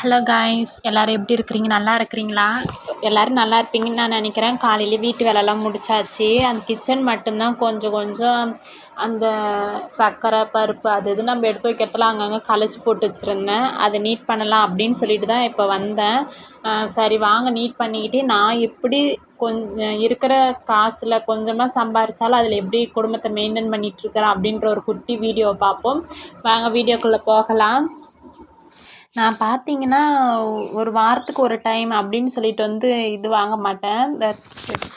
Hello guys எல்லோரும் எப்படி இருக்கிறீங்க? நல்லா இருக்கிறீங்களா? எல்லோரும் நல்லா இருப்பீங்கன்னு நான் நினைக்கிறேன். காலையில் வீட்டு வேலைலாம் முடிச்சாச்சு. அந்த கிச்சன் மட்டும்தான் கொஞ்சம் கொஞ்சம் அந்த சர்க்கரை பருப்பு அது இது நம்ம எடுத்து வைக்கிறதுல அங்கங்கே கலைச்சி போட்டு வச்சுருந்தேன். அதை நீட் பண்ணலாம் அப்படின்னு சொல்லிட்டு தான் இப்போ வந்தேன். சரி வாங்க நீட் பண்ணிக்கிட்டு நான் எப்படி கொஞ்சம் இருக்கிற காசில் கொஞ்சமாக சம்பாரித்தாலும் அதில் எப்படி குடும்பத்தை மெயின்டைன் பண்ணிகிட்ருக்கிறேன் அப்படின்ற ஒரு குட்டி வீடியோ பார்ப்போம். வாங்க வீடியோக்குள்ளே போகலாம். நான் பார்த்தீங்கன்னா ஒரு வாரத்துக்கு ஒரு டைம் அப்படின்னு சொல்லிட்டு வந்து இது வாங்க மாட்டேன். இந்த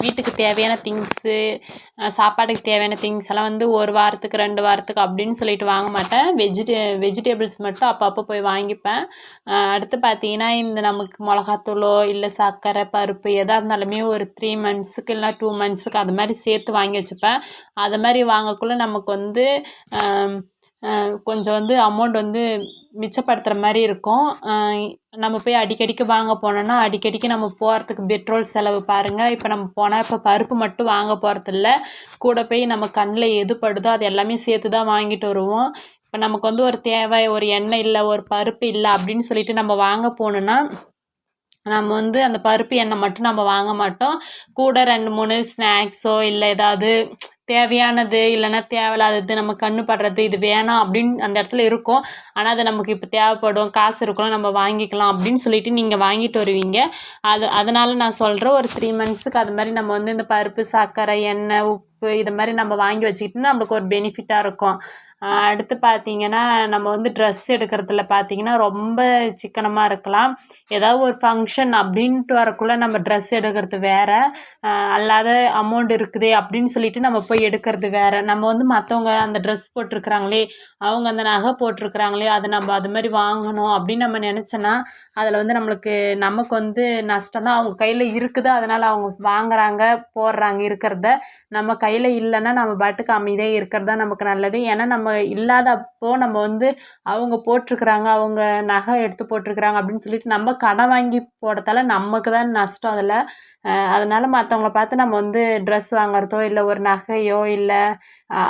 வீட்டுக்கு தேவையான திங்ஸு சாப்பாட்டுக்கு தேவையான திங்ஸ் எல்லாம் வந்து ஒரு வாரத்துக்கு ரெண்டு வாரத்துக்கு அப்படின்னு சொல்லிட்டு வாங்க மாட்டேன். வெஜிடே வெஜிடபிள்ஸ் மட்டும் அப்பப்போ போய் வாங்கிப்பேன். அடுத்து பார்த்தீங்கன்னா இந்த நமக்கு மிளகாத்தூளோ இல்லை சர்க்கரை பருப்பு எதாக இருந்தாலுமே ஒரு த்ரீ மந்த்ஸுக்கு இல்லை டூ மந்த்ஸுக்கு அது மாதிரி சேர்த்து வாங்கி வச்சுப்பேன். அது மாதிரி வாங்கக்குள்ளே நமக்கு வந்து கொஞ்சம் வந்து அமௌண்ட் வந்து மிச்சப்படுத்துகிற மாதிரி இருக்கும். நம்ம போய் அடிக்கடிக்கு வாங்க போனோம்னா அடிக்கடிக்கு நம்ம போகிறதுக்கு பெட்ரோல் செலவு பாருங்கள் இப்போ நம்ம போனால் இப்போ பருப்பு மட்டும் வாங்க போகிறதில்ல கூட போய் நம்ம கண்ணில் எது படுதோ அது எல்லாமே சேர்த்து தான் வாங்கிட்டு வருவோம். இப்போ நமக்கு வந்து ஒரு தேவை ஒரு எண்ணெய் இல்லை ஒரு பருப்பு இல்லை அப்படின்னு சொல்லிட்டு நம்ம வாங்க போனோன்னா நம்ம வந்து அந்த பருப்பு எண்ணெய் மட்டும் நம்ம வாங்க மாட்டோம். கூட ரெண்டு மூணு ஸ்நாக்ஸோ இல்லை ஏதாவது தேவையானது இல்லைன்னா தேவையில்லாதது நம்ம கண்ணு படுறது இது வேணாம் அப்படின்னு அந்த இடத்துல இருக்கும். ஆனால் அது நமக்கு இப்போ தேவைப்படும் காசு இருக்கலாம் நம்ம வாங்கிக்கலாம் அப்படின்னு சொல்லிட்டு நீங்கள் வாங்கிட்டு வருவீங்க. அது அதனால் நான் சொல்கிறேன் ஒரு த்ரீ மந்த்ஸுக்கு அது மாதிரி நம்ம வந்து இந்த பருப்பு சர்க்கரை எண்ணெய் உப்பு இது மாதிரி நம்ம வாங்கி வச்சுக்கிட்டு நம்மளுக்கு ஒரு பெனிஃபிட்டாக இருக்கும். அடுத்து பார்த்தீங்கன்னா நம்ம வந்து ட்ரெஸ் எடுக்கிறதுல பார்த்தீங்கன்னா ரொம்ப சிக்கனமாக இருக்கலாம். ஏதாவது ஒரு ஃபங்க்ஷன் அப்படின்ட்டு வரக்குள்ளே நம்ம ட்ரெஸ் எடுக்கிறது வேறு அல்லாத அமௌண்ட் இருக்குது அப்படின்னு சொல்லிட்டு நம்ம போய் எடுக்கிறது வேறு. நம்ம வந்து மற்றவங்க அந்த ட்ரெஸ் போட்டிருக்கிறாங்களே அவங்க அந்த நகை போட்டிருக்குறாங்களே அதை நம்ம அது மாதிரி வாங்கணும் அப்படின்னு நம்ம நினச்சோன்னா அதில் வந்து நம்மளுக்கு நமக்கு வந்து நஷ்டம் தான் அவங்க கையில் இருக்குது. அதனால் அவங்க வாங்குறாங்க போடுறாங்க இருக்கிறத நம்ம கையில் இல்லைன்னா நம்ம பாட்டுக்கு அமைதியாக இருக்கிறது தான் நமக்கு நல்லது. ஏன்னா நம்ம இல்லாதப்போ நம்ம வந்து அவங்க போட்டிருக்கிறாங்க அவங்க நகை எடுத்து போட்டிருக்கிறாங்க அப்படின்னு சொல்லிட்டு நம்ம கடன் வாங்கி போடுறதால நமக்கு தான் நஷ்டம் அதில். அதனால் மற்றவங்கள பார்த்து நம்ம வந்து ட்ரெஸ் வாங்குறதோ இல்லை ஒரு நகையோ இல்லை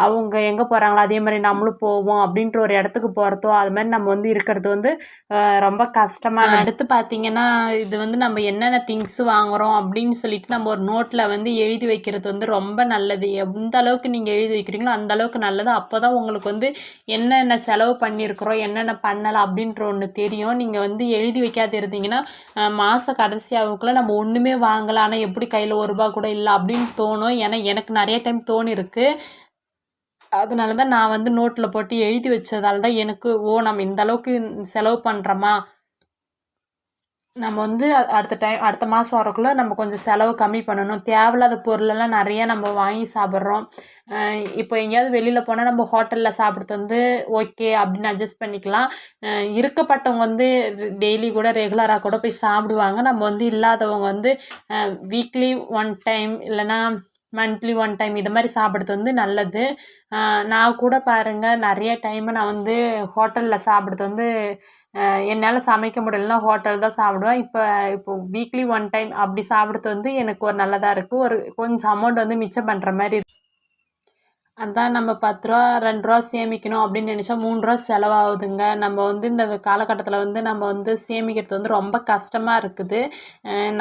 அவங்க எங்கே போகிறாங்களோ அதே மாதிரி நம்மளும் போவோம் அப்படின்ற ஒரு இடத்துக்கு போகிறதோ அது மாதிரி நம்ம வந்து இருக்கிறது வந்து ரொம்ப கஷ்டமாக அடுத்து பார்த்திங்கன்னா இது வந்து நம்ம என்னென்ன திங்ஸ் வாங்குகிறோம் அப்படின்னு சொல்லிட்டு நம்ம ஒரு நோட்டில் வந்து எழுதி வைக்கிறது வந்து ரொம்ப நல்லது. எந்த அளவுக்கு நீங்கள் எழுதி வைக்கிறீங்களோ அந்த அளவுக்கு நல்லது. அப்போ தான் உங்களுக்கு வந்து என்னென்ன செலவு பண்ணியிருக்கிறோம் என்னென்ன பண்ணலாம் அப்படின்ற ஒன்று தெரியும். நீங்கள் வந்து எழுதி வைக்காது பார்த்தீங்கன்னா மாத கடைசியாவுக்குள்ளே நம்ம ஒன்றுமே வாங்கலாம் ஆனால் எப்படி கையில் ஒரு ரூபா கூட இல்லை அப்படின்னு தோணும். ஏன்னா எனக்கு நிறைய டைம் தோணிருக்கு. அதனால தான் நான் வந்து நோட்டில் போட்டு எழுதி வச்சதால தான் எனக்கு ஓ நம்ம இந்த அளவுக்கு செலவு பண்ணுறோமா நம்ம வந்து அடுத்த டைம் அடுத்த மாதம் வரக்குள்ளே நம்ம கொஞ்சம் செலவு கம்மி பண்ணணும். தேவையில்லாத பொருளெல்லாம் நிறையா நம்ம வாங்கி சாப்பிட்றோம். இப்போ எங்கேயாவது வெளியில் போனால் நம்ம ஹோட்டலில் சாப்பிட்றது வந்து ஓகே அப்படின்னு அட்ஜஸ்ட் பண்ணிக்கலாம். இருக்கப்பட்டவங்க வந்து டெய்லி கூட ரெகுலராக கூட போய் சாப்பிடுவாங்க. நம்ம வந்து இல்லாதவங்க வந்து வீக்லி ஒன் டைம் இல்லைன்னா மந்த்லி ஒன் டைம் இது மாதிரி சாப்பிட்றது வந்து நல்லது. நான் கூட பாருங்கள் நிறைய டைமு நான் வந்து ஹோட்டலில் சாப்பிட்றது வந்து என்னால் சமைக்க முடியலன்னா ஹோட்டல் தான் சாப்பிடுவேன். இப்போ இப்போ வீக்லி ஒன் டைம் அப்படி சாப்பிட்றது வந்து எனக்கு ஒரு நல்லதாக இருக்குது ஒரு கொஞ்சம் அமௌண்ட் வந்து மிச்சம் பண்ணுற மாதிரி அதான் நம்ம பத்து ரூபா ரெண்டு ரூபா சேமிக்கணும் அப்படின்னு நினச்சா மூணு ரூபா செலவாகுதுங்க. நம்ம வந்து இந்த காலகட்டத்தில் வந்து நம்ம வந்து சேமிக்கிறது வந்து ரொம்ப கஷ்டமாக இருக்குது.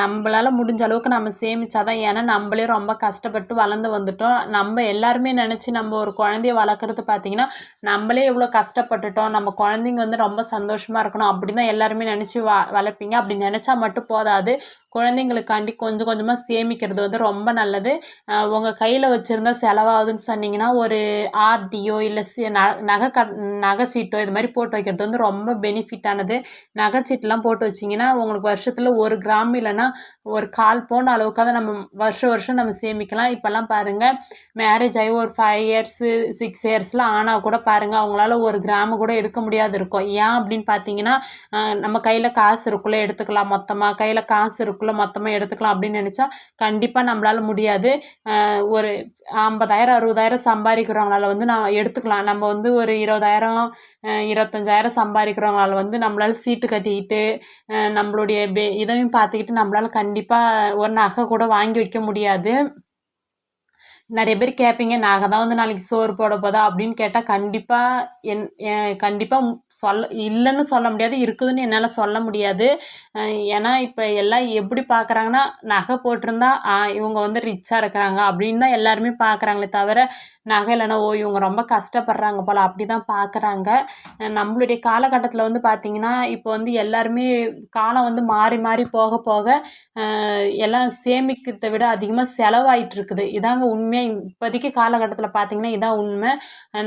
நம்மளால் முடிஞ்ச அளவுக்கு நம்ம சேமித்தா தான் ஏன்னா நம்மளே ரொம்ப கஷ்டப்பட்டு வளர்ந்து வந்துட்டோம். நம்ம எல்லாருமே நினச்சி நம்ம ஒரு குழந்தைய வளர்க்குறது பார்த்திங்கன்னா நம்மளே எவ்வளோ கஷ்டப்பட்டுட்டோம். நம்ம குழந்தைங்க வந்து ரொம்ப சந்தோஷமாக இருக்கணும் அப்படி தான் எல்லாருமே நினச்சி வ வளர்ப்பீங்க. அப்படி நினச்சா மட்டும் போதாது. குழந்தைங்களுக்காண்டி கொஞ்சம் கொஞ்சமாக சேமிக்கிறது வந்து ரொம்ப நல்லது. உங்கள் கையில் வச்சுருந்தா செலவாகுதுன்னு சொன்னீங்கன்னா ஒரு ஆர்டியோ இல்லை நகை க நகை சீட்டோ இது மாதிரி போட்டு வைக்கிறது வந்து ரொம்ப பெனிஃபிட்டானது நகை சீட்டெலாம் போட்டு வச்சிங்கன்னா உங்களுக்கு வருஷத்தில் ஒரு கிராம் இல்லைன்னா ஒரு கால் பவுன் அளவுக்காக நம்ம வருஷம் வருஷம் நம்ம சேமிக்கலாம். இப்போல்லாம் பாருங்கள் மேரேஜ் ஆகி ஒரு ஃபைவ் இயர்ஸு சிக்ஸ் இயர்ஸ்லாம் ஆனால் கூட பாருங்கள் அவங்களால ஒரு கிராமு கூட எடுக்க முடியாது இருக்கும். ஏன் அப்படின்னு பார்த்தீங்கன்னா நம்ம கையில் காசு இருக்குள்ளே எடுத்துக்கலாம். மொத்தமாக கையில் காசு இருக்கும். அதுக்குள்ளே மொத்தமாக எடுத்துக்கலாம் அப்படின்னு நினச்சா கண்டிப்பாக நம்மளால் முடியாது. ஒரு ஐம்பதாயிரம் அறுபதாயிரம் சம்பாதிக்கிறவங்களால வந்து நான் எடுத்துக்கலாம். நம்ம வந்து ஒரு இருபதாயிரம் இருபத்தஞ்சாயிரம் சம்பாதிக்கிறவங்களால வந்து நம்மளால் சீட்டு கட்டிக்கிட்டு நம்மளுடைய பே இதையும் பார்த்துக்கிட்டு நம்மளால் கண்டிப்பாக ஒரு நகை கூட வாங்கி வைக்க முடியாது. நிறைய பேர் கேட்பீங்க நாங்கள் தான் வந்து நாளைக்கு சோறு போட போதா? அப்படின்னு கேட்டால் கண்டிப்பாக என் கண்டிப்பாக சொல்ல இல்லைன்னு சொல்ல முடியாது இருக்குதுன்னு என்னால் சொல்ல முடியாது. ஏன்னா இப்போ எல்லாம் எப்படி பார்க்குறாங்கன்னா நகை போட்டிருந்தா ஆ இவங்க வந்து ரிச்சாக இருக்கிறாங்க அப்படின்னு தான் எல்லாருமே பார்க்குறாங்களே தவிர நகை இல்லைன்னா ஓ இவங்க ரொம்ப கஷ்டப்படுறாங்க போல் அப்படி தான் பார்க்குறாங்க நம்மளுடைய காலகட்டத்தில் வந்து பார்த்திங்கன்னா இப்போ வந்து எல்லாருமே காலம் வந்து மாறி மாறி போக போக எல்லாம் சேமிக்கிறதை விட அதிகமாக செலவாயிட்டு இருக்குது. இதாங்க உண்மையாக இப்போதைக்கு காலகட்டத்தில் பார்த்தீங்கன்னா இதான் உண்மை.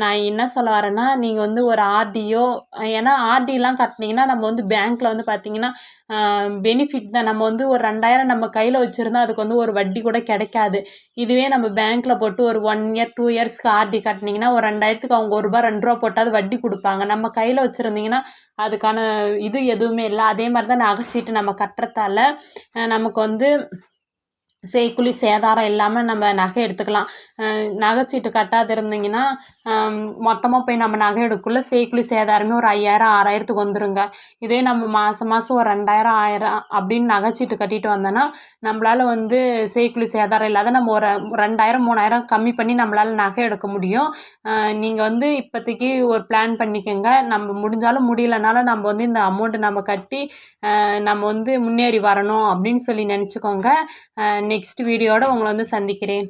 நான் என்ன சொல்ல வரேன்னா நீங்கள் வந்து ஒரு ஆர்டியோ ஏன்னா ஆர்டிலாம் கட்டினீங்கன்னா நம்ம வந்து பேங்க்கில் வந்து பார்த்தீங்கன்னா பெனிஃபிட் தான். நம்ம வந்து ஒரு ரெண்டாயிரம் நம்ம கையில் வச்சுருந்தா அதுக்கு வந்து ஒரு வட்டி கூட கிடைக்காது. இதுவே நம்ம பேங்க்கில் போட்டு ஒரு ஒன் இயர் டூ இயர்ஸ்க்கு ஆர்டி கட்டினீங்கன்னா ஒரு ரெண்டாயிரத்துக்கு அவங்க ஒரு ரூபா ரெண்டு ரூபா போட்டாவது வட்டி கொடுப்பாங்க. நம்ம கையில் வச்சுருந்தீங்கன்னா அதுக்கான இது எதுவுமே இல்லை. அதே மாதிரி தான் நகைச்சீட்டு நம்ம கட்டுறதால நமக்கு வந்து செய்குழி சேதாரம் இல்லாமல் நம்ம நகை எடுத்துக்கலாம். நகைச்சீட்டு கட்டாது இருந்தீங்கன்னா மொத்தமாக போய் நம்ம நகை எடுக்கக்குள்ள செய்குழி சேதாரமே ஒரு ஐயாயிரம் ஆறாயிரத்துக்கு வந்துருங்க. இதே நம்ம மாதம் மாதம் ஒரு ரெண்டாயிரம் ஆயிரம் அப்படின்னு நகைச்சீட்டு கட்டிட்டு வந்தோன்னா நம்மளால் வந்து செய்குழி சேதாரம் இல்லாத நம்ம ஒரு ரெண்டாயிரம் மூணாயிரம் கம்மி பண்ணி நம்மளால் நகை எடுக்க முடியும். நீங்கள் வந்து இப்போதைக்கு ஒரு பிளான் பண்ணிக்கோங்க. நம்ம முடிஞ்சாலும் முடியலனாலும் நம்ம வந்து இந்த அமௌண்ட்டு நம்ம கட்டி நம்ம வந்து முன்னேறி வரணும் அப்படின்னு சொல்லி நினச்சிக்கோங்க. நெக்ஸ்ட் வீடியோட உங்களை வந்து சந்திக்கிறேன்.